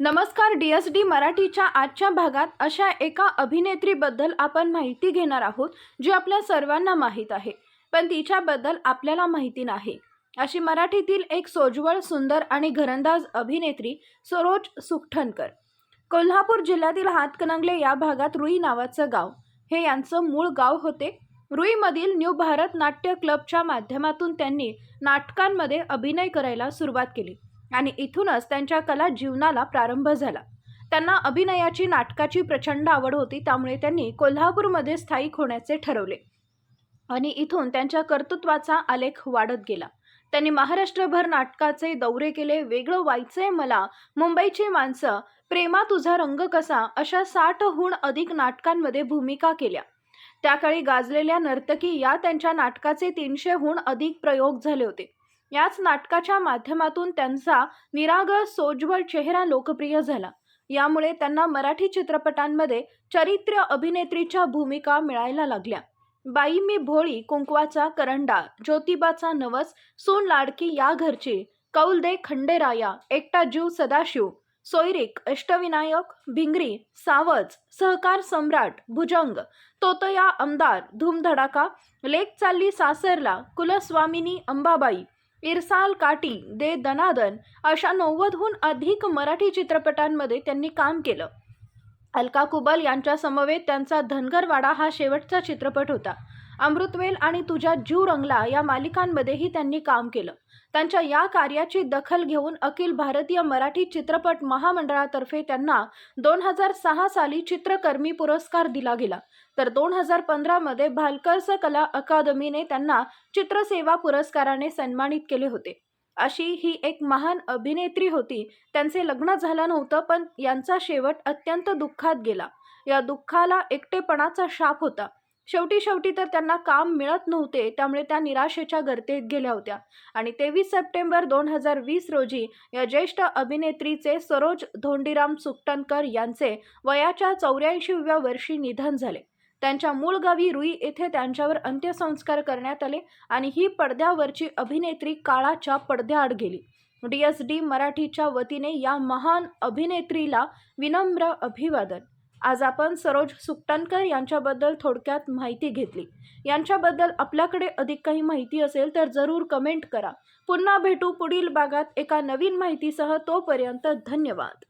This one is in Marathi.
नमस्कार डी एस डी मराठीच्या आजच्या भागात अशा एका अभिनेत्रीबद्दल आपण माहिती घेणार आहोत जी आपल्या सर्वांना माहीत आहे. पण तिच्याबद्दल आपल्याला माहिती नाही. अशी मराठीतील एक सोज्वळ सुंदर आणि घरंदाज अभिनेत्री सरोज सुखठणकर. कोल्हापूर जिल्ह्यातील हातकणंगले या भागात रुई नावाचं गाव. हे यांचं मूळ गाव होते. रुईमधील न्यू भारत नाट्य क्लबच्या माध्यमातून त्यांनी नाटकांमध्ये अभिनय करायला सुरुवात केली. आणि इथूनच त्यांच्या कला जीवनाला प्रारंभ झाला. त्यांना अभिनयाची नाटकाची प्रचंड आवड होती त्यामुळे त्यांनी कोल्हापूरमध्ये स्थायिक होण्याचे ठरवले. आणि इथून त्यांच्या कर्तृत्वाचा आलेख वाढत गेला. त्यांनी महाराष्ट्रभर नाटकाचे दौरे केले वेगळं व्हायचंय मला मुंबईची माणसं प्रेमा तुझा रंग कसा अशा साठहून अधिक नाटकांमध्ये भूमिका केल्या. त्याकाळी गाजलेल्या नर्तकी या त्यांच्या नाटकाचे तीनशेहून अधिक प्रयोग झाले होते. याच नाटकाच्या माध्यमातून त्यांचा निरागळ सोज्वळ चेहरा लोकप्रिय झाला. यामुळे त्यांना मराठी चित्रपटांमध्ये चरित्र अभिनेत्रीच्या भूमिका मिळायला लागल्या. बाई मी भोळी कुंकवाचा करंडा ज्योतिबाचा नवस सून लाडकी या घरची कौल दे खंडेराया एकटा जीव सदाशिव सोयरिक अष्टविनायक भिंगरी सावज सहकार सम्राट भुजंग तोतया आमदार धूमधडाका लेक चालली सासरला कुलस्वामिनी अंबाबाई इरसाल काटी दे दनादन अशा नव्वदहून अधिक मराठी चित्रपटांमध्ये त्यांनी काम केलं. अलका कुबल यांच्या समवेत त्यांचा धनगरवाडा हा शेवटचा चित्रपट होता. अमृतवेल आणि तुझ्या जीव रंगला या मालिकांमध्येही त्यांनी काम केलं. त्यांच्या या कार्याची दखल घेऊन अखिल भारतीय मराठी चित्रपट महामंडळातर्फे त्यांना दोन हजार सहा साली चित्रकर्मी पुरस्कार दिला गेला. तर दोन हजार पंधरामध्ये भालकर्स कला अकादमीने त्यांना चित्रसेवा पुरस्काराने सन्मानित केले होते. अशी ही एक महान अभिनेत्री होती. त्यांचे लग्न झालं नव्हतं पण यांचा शेवट अत्यंत दुःखात गेला. या दुःखाला एकटेपणाचा शाप होता. शेवटी शेवटी तर त्यांना काम मिळत नव्हते त्यामुळे त्या निराशेच्या गर्तेत गेल्या होत्या. आणि तेवीस सप्टेंबर दोन हजार वीस रोजी या ज्येष्ठ अभिनेत्रीचे सरोज धोंडीराम सुकटणकर यांचे वयाच्या चौऱ्याऐंशीव्या वर्षी निधन झाले. त्यांच्या मूळ गावी रुई येथे त्यांच्यावर अंत्यसंस्कार करण्यात आले आणि ही पडद्यावरची अभिनेत्री काळाच्या पडद्याआड गेली. डी एस डी मराठीच्या वतीने या महान अभिनेत्रीला विनम्र अभिवादन. आज आपण सरोज सुकटणकर यांच्याबद्दल थोडक्यात माहिती घेतली. यांच्याबद्दल आपल्याकडे अधिक काही माहिती असेल तर जरूर कमेंट करा. पुन्हा भेटू पुढील भागात एका नवीन माहितीसह तोपर्यंत धन्यवाद.